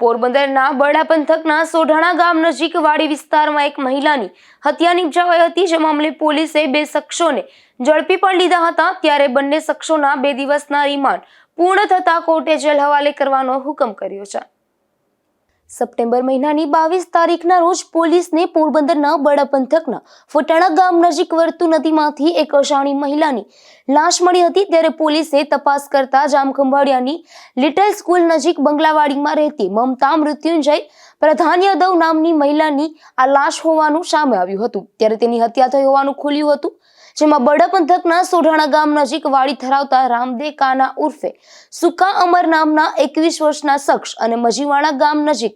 પોરબંદરના બરડા પંથકના સોઢાણા ગામ નજીક વાડી વિસ્તારમાં એક મહિલાની હત્યા નિપજાવાઈ હતી. જે મામલે પોલીસે બે શખ્સોને ઝડપી પણ લીધા હતા. ત્યારે બંને શખ્સોના બે દિવસના રિમાન્ડ પૂર્ણ થતા કોર્ટે જેલ હવાલે કરવાનો હુકમ કર્યો છે. સપ્ટેમ્બર મહિનાની બાવીસ તારીખના રોજ પોલીસને પોરબંદરના બડા પંથકના ફોટાણા ગામ નજીક વર્તુ નદીમાંથી એક અજાણી મહિલાની લાશ મળી હતી. ત્યારે પોલીસે તપાસ કરતા જામખંભાળિયાની લિટલ સ્કૂલ નજીક બંગલાવાડીમાં રહેતી મમતા મૃત્યુંજય પ્રધાન યાદવ નામની મહિલાની આ લાશ હોવાનું સામે આવ્યું હતું. ત્યારે તેની હત્યા થઈ હોવાનું ખુલ્યું હતું. જેમાં બડા પંથકના સોઢાણા ગામ નજીક વાડી ધરાવતા રામદે કાના ઉર્ફે સુકા અમર નામના એકવીસ વર્ષના શખ્સ અને મજીવાણા ગામ નજીક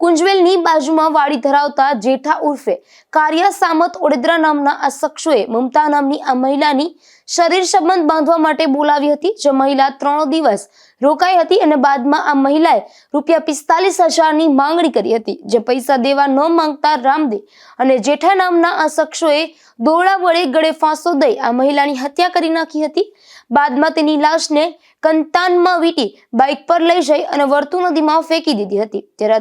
કુંજવેલની બાજુમાં વાડી ધરાવતા જેઠા ઉર્ફે કારિયા સામત ઓડેદરા નામના આ શખ્સોએ મમતા નામની આ મહિલાની શરીર સંબંધ બાંધવા માટે બોલાવી હતી. જે મહિલા ત્રણ દિવસ રોકાઈ હતી અને બાદમાં આ મહિલાએ રૂપિયા પિસ્તાલીસ હજારની માંગણી કરી હતી. જે પૈસા દેવા ન માંગતા રામદે અને જેઠા નામના આ શખ્સોએ દોરડા વડે ગળે ફાંસો દઈ આ મહિલાની હત્યા કરી નાખી હતી. બાદમાં તેની લાશને કંતાનમાં વીટી બાઇક પર લઈ જઈ અને વર્તુ નદીમાં ફેંકી દીધી હતી. ત્યારે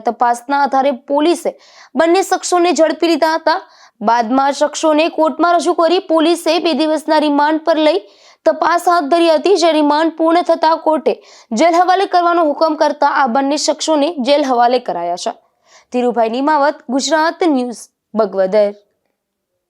તપાસના આધારે પોલીસે બંને શખ્સોને ઝડપી લીધા હતા. બાદમાં શખ્સોને કોર્ટમાં રજૂ કરી પોલીસે બે દિવસના રિમાન્ડ પર લઈ તપાસ હાથ ધરી હતી, જે રિમાન્ડ પૂર્ણ થતા કોર્ટે જેલ હવાલે કરવાનો હુકમ કરતા આ બંને શખ્સોને જેલ હવાલે કરાયા છે. ધીરુભાઈ નિમાવત, ગુજરાત ન્યૂઝ, બગવદર.